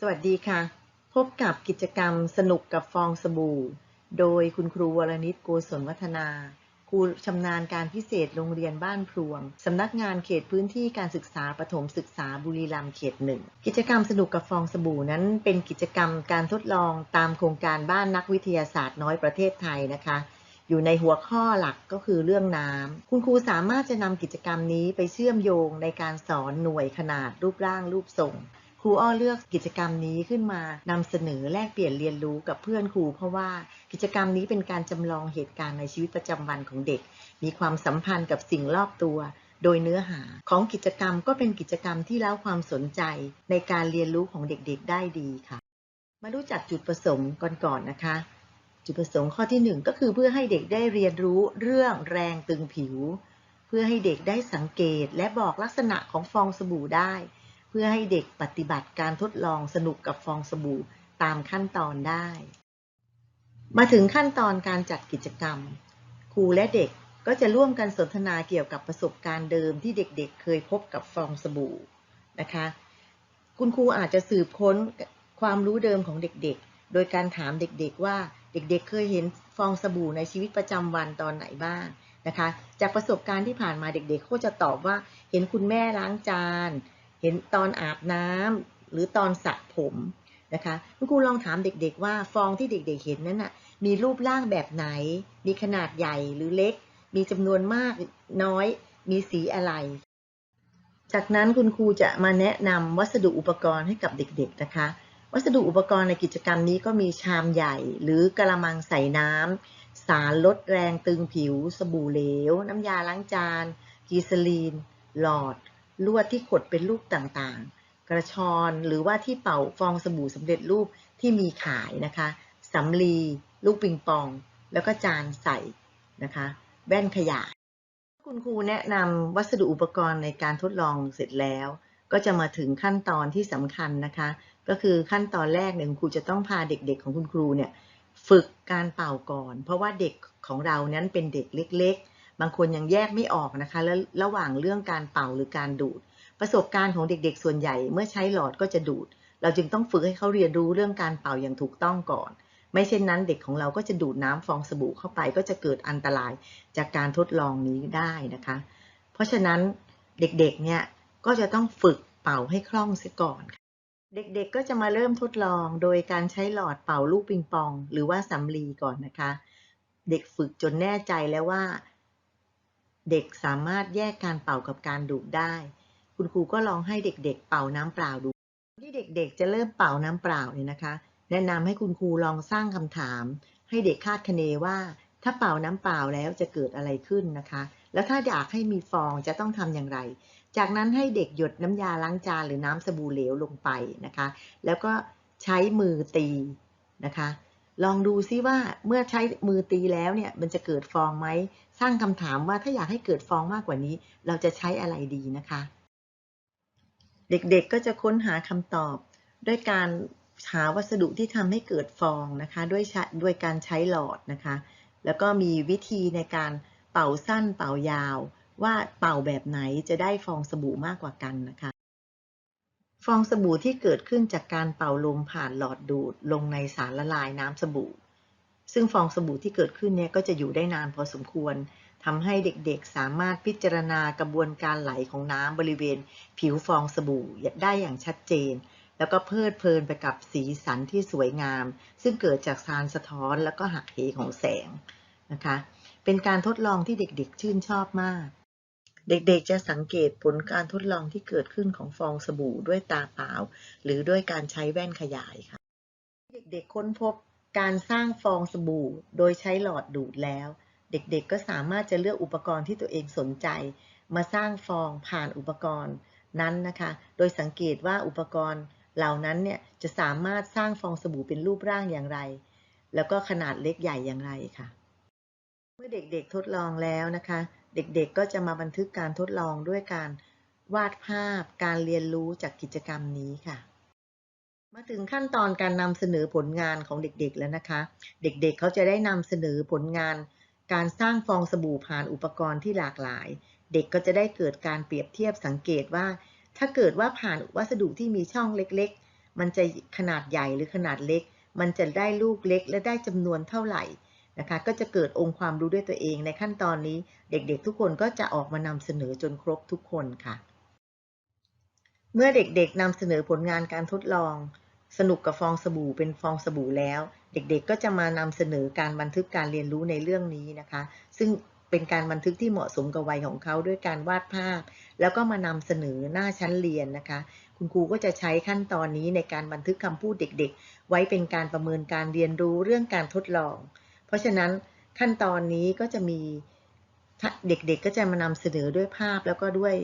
สวัสดีค่ะ พบกับกิจกรรมสนุกกับฟองสบู่ โดยคุณครูวรนิตโกศลวัฒนา ครูชำนาญการพิเศษโรงเรียนบ้านพลวงสำนักงานเขตพื้นที่การศึกษาประถมศึกษาบุรีรัมย์เขตหนึ่งกิจกรรมสนุกกับฟองสบู่นั้น เป็นกิจกรรมการทดลองตามโครงการบ้านนักวิทยาศาสตร์น้อยประเทศไทยนะคะ อยู่ในหัวข้อหลักก็คือเรื่องน้ำคุณครูสามารถจะนำกิจกรรมนี้ไปเชื่อมโยงในการสอนหน่วยขนาดรูปร่างรูปทรง รูอ้อเลือกกิจกรรมนี้ขึ้นมานำเสนอแลกเปลี่ยนเรียนรู้กับเพื่อนครู เพราะว่ากิจกรรมนี้เป็นการจำลองเหตุการณ์ในชีวิตประจำวันของเด็ก มีความสัมพันธ์กับสิ่งรอบตัว โดยเนื้อหาของกิจกรรมก็เป็นกิจกรรมที่เล้าความสนใจในการเรียนรู้ของเด็กๆ ได้ดีค่ะ มารู้จักจุดประสงค์ก่อนๆนะคะ จุดประสงค์ข้อที่หนึ่งก็คือเพื่อให้เด็กได้เรียนรู้เรื่องแรงตึงผิว เพื่อให้เด็กได้สังเกตและบอกลักษณะของฟองสบู่ได้ พื่อให้เด็กปฏิบัติการทดลองสนุกกับฟองสบู่ตามขั้นตอนได้ มาถึงขั้นตอนการจัดกิจกรรม ครูและเด็กก็จะร่วมกันสนทนาเกี่ยวกับประสบการณ์เดิมที่เด็กๆ เคยพบกับฟองสบู่นะคะ คุณครูอาจจะสืบค้นความรู้เดิมของเด็กๆ โดยการถามเด็กๆว่าเด็กๆ เคยเห็นฟองสบู่ในชีวิตประจำวันตอนไหนบ้างนะคะ จากประสบการณ์ที่ผ่านมาเด็กๆเขาจะตอบว่าเห็นคุณแม่ล้างจาน เห็นตอนอาบน้ำหรือตอนสระผมนะคะคุณครูลองถามเด็กๆว่าฟองที่เด็กๆเห็นนั้นน่ะมีรูปร่างแบบไหน มีขนาดใหญ่หรือเล็ก มีจำนวนมากน้อย มีสีอะไร จากนั้นคุณครูจะมาแนะนำวัสดุอุปกรณ์ให้กับเด็กๆนะคะ วัสดุอุปกรณ์ในกิจกรรมนี้ก็มีชามใหญ่ หรือกระมังใส่น้ำสารลดแรงตึงผิว สบู่เหลว น้ำยาล้างจานกีซลีน หลอด ลวดที่ขดเป็นรูปต่างๆ กระชอนหรือว่าที่เป่าฟองสบู่สำเร็จรูปที่มีขายนะคะสำลีลูกปิงปอง แล้วก็จานใส่นะคะแว่นขยายคุณครูแนะนำวัสดุอุปกรณ์ในการทดลองเสร็จแล้ว ก็จะมาถึงขั้นตอนที่สำคัญนะคะ ก็คือขั้นตอนแรกเนี่ยคุณครูจะต้องพาเด็กๆ ของคุณครูเนี่ยฝึกการเป่าก่อน เพราะว่าเด็กของเรานั้นเป็นเด็กเล็กๆ บางคนยังแยกไม่ออกนะคะ แล้วระหว่างเรื่องการเป่าหรือการดูด ประสบการณ์ของเด็กๆ ส่วนใหญ่เมื่อใช้หลอดก็จะดูด เราจึงต้องฝึกให้เขาเรียนรู้เรื่องการเป่าอย่างถูกต้องก่อน ไม่เช่นนั้นเด็กของเราก็จะดูดน้ำฟองสบู่เข้าไป ก็จะเกิดอันตรายจากการทดลองนี้ได้นะคะ เพราะฉะนั้นเด็กๆ เนี่ยก็จะต้องฝึกเป่าให้คล่องเสียก่อนเด็กๆ ก็จะมาเริ่มทดลองโดยการใช้หลอดเป่าลูกปิงปอง หรือว่าสำลีก่อนนะคะ เด็กฝึกจนแน่ใจแล้วว่า เด็กสามารถแยกการเป่ากับการดูดได้ คุณครูก็ลองให้เด็กๆ เป่าน้ำเปล่าดู ที่เด็กๆ จะเริ่มเป่าน้ำเปล่าเนี่ยนะคะ แนะนำให้คุณครูลองสร้างคำถาม ให้เด็กคาดคะเนว่า ถ้าเป่าน้ำเปล่าแล้วจะเกิดอะไรขึ้นนะคะ แล้วถ้าอยากให้มีฟองจะต้องทำอย่างไร จากนั้นให้เด็กหยดน้ำยาล้างจานหรือน้ำสบู่เหลวลงไปนะคะ แล้วก็ใช้มือตีนะคะ ลองดูซิว่าเมื่อใช้มือตีแล้วเนี่ยมันจะเกิดฟองไหมสร้างคำถามว่าถ้าอยากให้เกิดฟองมากกว่านี้ เราจะใช้อะไรดีนะคะ เด็กๆก็จะค้นหาคำตอบ ด้วยการหาวัสดุที่ทำให้เกิดฟองนะคะ ด้วยด้วยการใช้หลอดนะคะ แล้วก็มีวิธีในการเป่าสั้นเป่ายาว ว่าเป่าแบบไหนจะได้ฟองสบู่มากกว่ากันนะคะ ฟองสบู่ที่เกิดขึ้นจากการเป่าลมผ่านหลอดดูดลงในสารละลายน้ำสบู่ ซึ่งฟองสบู่ที่เกิดขึ้นเนี่ยก็จะอยู่ได้นานพอสมควรทำให้เด็กๆสามารถพิจารณากระบวนการไหลของน้ำบริเวณ ผิวฟองสบู่ได้อย่างชัดเจน แล้วก็เพลิดเพลินไปกับสีสันที่สวยงาม ซึ่งเกิดจากสารสะท้อนแล้วก็หักเหของแสงนะคะ เป็นการทดลองที่เด็กๆชื่นชอบมาก เด็กๆจะสังเกตผลการทดลองที่เกิดขึ้นของฟองสบู่ด้วยตาเปล่า หรือด้วยการใช้แว่นขยายค่ะ เด็กๆค้นพบการสร้างฟองสบู่โดยใช้หลอดดูดแล้ว เด็กๆก็สามารถจะเลือกอุปกรณ์ที่ตัวเองสนใจ มาสร้างฟองผ่านอุปกรณ์นั้นนะคะ โดยสังเกตว่าอุปกรณ์เหล่านั้นเนี่ยจะสามารถสร้างฟองสบู่เป็นรูปร่างอย่างไร แล้วก็ขนาดเล็กใหญ่อย่างไรค่ะ เมื่อเด็กๆทดลองแล้วนะคะ เด็กๆก็จะมาบันทึกการทดลองด้วยการวาดภาพการเรียนรู้จากกิจกรรมนี้ค่ะ มาถึงขั้นตอนการนำเสนอผลงานของเด็กๆแล้วนะคะ เด็กๆเเขาจะได้นำเสนอผลงาน การสร้างฟองสบู่ผ่านอุปกรณ์ที่หลากหลาย เด็กก็จะได้เกิดการเปรียบเทียบสังเกตว่า ถ้าเกิดว่าผ่านวัสดุที่มีช่องเล็กๆ มันจะขนาดใหญ่หรือขนาดเล็ก มันจะได้ลูกเล็กและได้จำนวนเท่าไหร่ นะคะก็จะเกิดองค์ความรู้ด้วยตัวเอง ในขั้นตอนนี้เด็กๆ ทุกคนก็จะออกมานำเสนอจนครบทุกคนค่ะ เมื่อเด็กๆนำเสนอผลงานการทดลอง สนุกกับฟองสบู่เป็นฟองสบู่แล้ว เด็กๆ ก็จะมานำเสนอการบันทึกการเรียนรู้ในเรื่องนี้นะคะ ซึ่งเป็นการบันทึกที่เหมาะสมกับวัยของเขาด้วยการวาดภาพ แล้วก็มานำเสนอหน้าชั้นเรียนนะคะ คุณครูก็จะใช้ขั้นตอนนี้ในการบันทึกคำพูดเด็ก ๆ ไว้เป็นการประเมินการเรียนรู้เรื่องการทดลอง เพราะฉะนั้นขั้นตอนนี้ก็จะมีเด็กๆก็จะมานำเสนอด้วยภาพแล้วก็ด้วย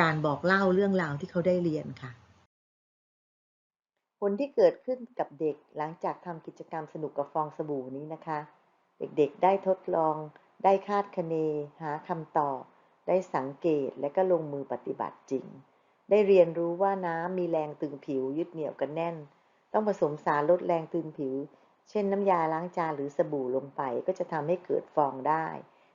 การบอกเล่าเรื่องราวที่เขาได้เรียนค่ะ ผลที่เกิดขึ้นกับเด็กหลังจากทำกิจกรรมสนุกกับฟองสบู่นี้นะคะ เด็กๆได้ทดลอง ได้คาดคะเน หาคำตอบ ได้สังเกตและก็ลงมือปฏิบัติจริง ได้เรียนรู้ว่าน้ำมีแรงตึงผิวยึดเหนี่ยวกันแน่น ต้องผสมสารลดแรงตึงผิว เช่นน้ำยาล้างจานหรือสบู่ลงไป ก็จะทำให้เกิดฟองได้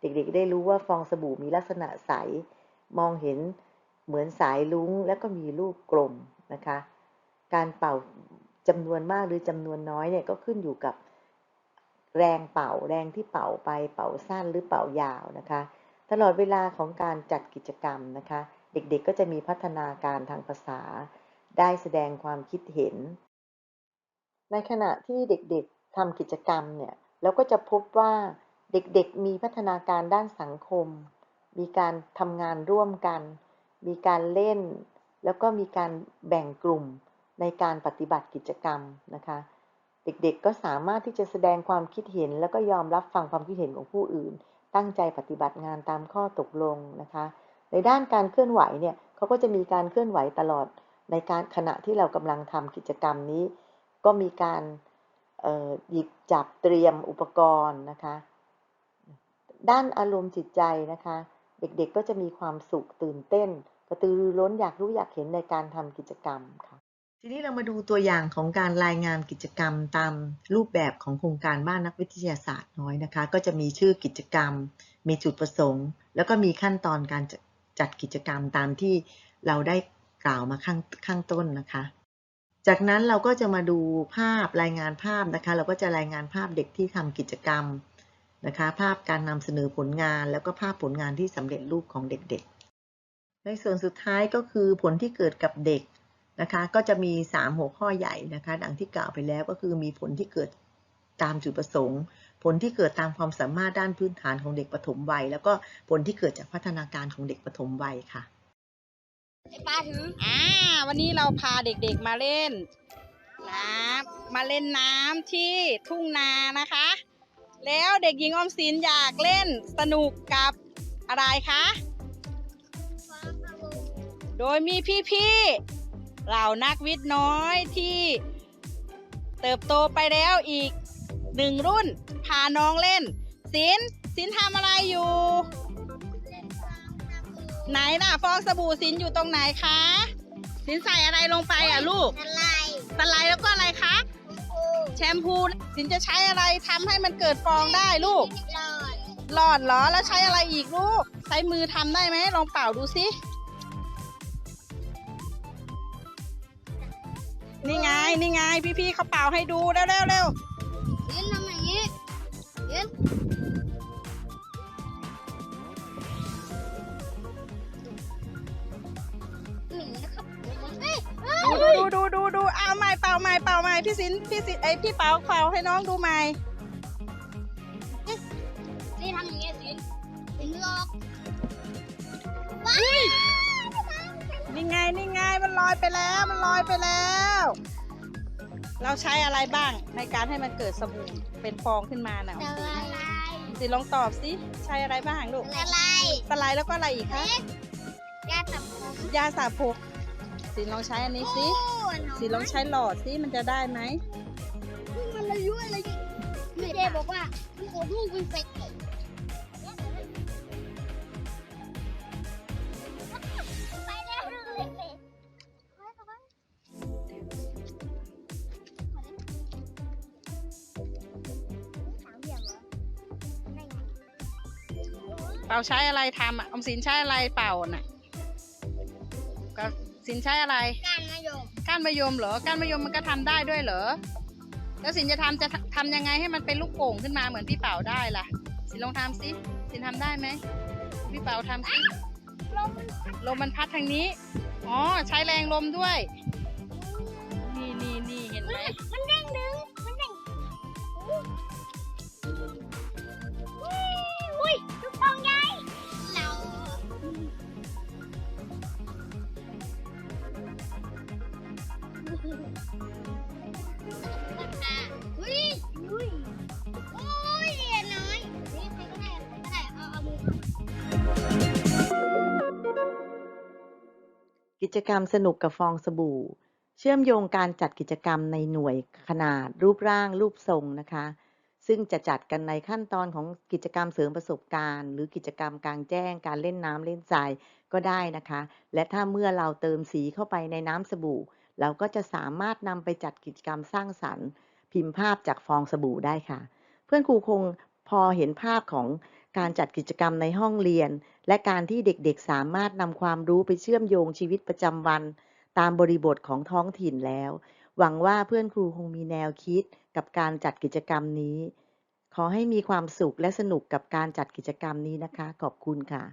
เด็กๆ ได้รู้ว่าฟองสบู่มีลักษณะใส มองเห็นเหมือนสายลุ้งและก็มีรูปกลมนะคะ การเป่าจำนวนมากหรือจำนวนน้อยเนี่ยก็ขึ้นอยู่กับแรงเป่าแรงที่เป่าไปเป่าสั้นหรือเป่ายาวนะคะ ตลอดเวลาของการจัดกิจกรรมนะคะ เด็กๆ ก็จะมีพัฒนาการทางภาษา ได้แสดงความคิดเห็น ในขณะที่เด็กๆ ทำกิจกรรมเนี่ยเราก็จะพบว่าเด็กๆ มีพัฒนาการด้านสังคม มีการทำงานร่วมกัน มีการเล่น แล้วก็มีการแบ่งกลุ่มในการปฏิบัติกิจกรรมนะคะ เด็กๆ ก็สามารถที่จะแสดงความคิดเห็น แล้วก็ยอมรับฟังความคิดเห็นของผู้อื่น ตั้งใจปฏิบัติงานตามข้อตกลงนะคะ ในด้านการเคลื่อนไหวเนี่ยเขาก็จะมีการเคลื่อนไหวตลอดในการขณะที่เรากำลังทำกิจกรรมนี้ ก็มีการ หยิบจับเตรียมอุปกรณ์นะคะ ด้านอารมณ์จิตใจนะคะ เด็กๆก็จะมีความสุขตื่นเต้น กระตือรือร้นอยากรู้อยากเห็นในการทำกิจกรรมค่ะ ทีนี้เรามาดูตัวอย่างของการรายงานกิจกรรมตามรูปแบบของโครงการบ้านนักวิทยาศาสตร์น้อยนะคะ ก็จะมีชื่อกิจกรรม มีจุดประสงค์ แล้วก็มีขั้นตอนการจัดกิจกรรมตามที่เราได้กล่าวมาข้างข้างต้นนะคะ จากนั้นเราก็จะมาดูภาพรายงานภาพนะคะ เราก็จะรายงานภาพเด็กที่ทำกิจกรรมนะคะ ภาพการนำเสนอผลงาน แล้วก็ภาพผลงานที่สำเร็จรูปของเด็กๆ ในส่วนสุดท้ายก็คือผลที่เกิดกับเด็กนะคะ ก็จะมี 3 หัวข้อใหญ่นะคะ ดังที่กล่าวไปแล้วก็คือมีผลที่เกิดตามจุดประสงค์ ผลที่เกิดตามความสามารถด้านพื้นฐานของเด็กปฐมวัย แล้วก็ผลที่เกิดจากพัฒนาการของเด็กปฐมวัยค่ะ ปลาถือ อ่า วันนี้เราพาเด็กๆมาเล่นน้ำมาเล่นน้ำที่ทุ่งนานะคะ แล้วเด็กหญิงอมสินอยากเล่นสนุกกับอะไรคะ โดยมีพี่ๆเหล่านักวิทย์น้อยที่เติบโตไปแล้วอีกหนึ่งรุ่น พาน้องเล่นสินสินทำอะไรอยู่ ไหนน่ะฟองสบู่สินอยู่ตรงไหนคะ สินใส่อะไรลงไปอะลูกอะไรสไลด์แล้วก็อะไรคะโอ้แชมพู สินจะใช้อะไรทำให้มันเกิดฟองได้ลูก หลอดหลอดเหรอ แล้วใช้อะไรอีกลูก ใช้มือทำได้ไหมลองเป่าดูสินี่ไง นี่ไง พี่ๆเขาเป่าให้ดูเร็วเร็วเร็วาใหม่เป่าใหม่เป่าใหม่พี่สินพี่สินไอยพี่เป่าเป่าให้น้องดูใหม่นี่ทำอย่างนี้สิสินหลอกว้ายนี่ไงนี่ไงมันลอยไปแล้วมันลอยไปแล้ว เราใช้อะไรบ้างในการให้มันเกิดสบู่เป็นฟองขึ้นมาน่ะอะไรสิลองตอบสิใช้อะไรบ้างลูกอะไรสไลด์แล้วก็อะไรอีกคะยาสับผมยาสระผมสิลองใช้อันนี้สิ สิลองใช้หลอดสิมันจะได้ไหมมันอายุอะไรไม่ได้บอกว่าลูกโอ้ลูกเป็นเฟกไปแล้วเลยสามเหลี่ยมเหรอไม่ไงเป่าใช้อะไรทำอะออมสินใช้อะไรเป่าน่ะก็สินใช้อะไรการมะยม ก้านมะยมเหรอก้านมะยมมันก็ทำได้ด้วยเหรอแล้วสินจะทำจะทำยังไงให้มันเป็นลูกโป่งขึ้นมาเหมือนพี่เป่าได้ล่ะ สินลองทำสิสินทำได้ไหมพี่เป่าทำสิลมมันลมมันพัดทางนี้อ๋อใช้แรงลมด้วย นี่นี่นี่เห็นไหมมันได้ จกรรมสนุกกับฟองสบู่ เชื่อมโยงการจัดกิจกรรมในหน่วยขนาดรูปร่างรูปทรงนะคะ ซึ่งจะจัดกันในขั้นตอนของกิจกรรมเสริมประสบการณ์ หรือกิจกรรมกลางแจ้ง การเล่นน้ำเล่นทรายก็ได้นะคะ และถ้าเมื่อเราเติมสีเข้าไปในน้ำสบู่ เราก็จะสามารถนำไปจัดกิจกรรมสร้างสรรค์ พิมพ์ภาพจากฟองสบู่ได้ค่ะ เพื่อนครูคงพอเห็นภาพของ การจัดกิจกรรมในห้องเรียน และการที่เด็กๆสามารถนำความรู้ไปเชื่อมโยงชีวิตประจำวัน ตามบริบทของท้องถิ่นแล้ว หวังว่าเพื่อนครูคงมีแนวคิดกับการจัดกิจกรรมนี้ ขอให้มีความสุขและสนุกกับการจัดกิจกรรมนี้นะคะ ขอบคุณค่ะ